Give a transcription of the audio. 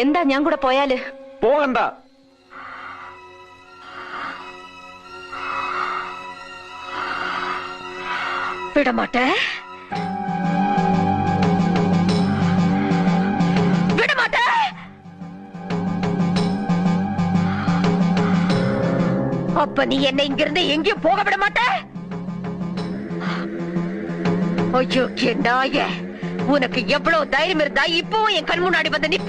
എന്താ ഞാൻ കൂടെ പോയാല് പോകണ്ട വിടമാട്ടെ വിടമാട്ടെ அப்ப நீ என்ன இங்கிருந்து எங்கேயும் போக விட மாட்ட ஐயோ நாய உனக்கு எவ்வளவு தைரியம் இருந்தா இப்பவும் என் கண் முன்னாடி வந்து நிப்ப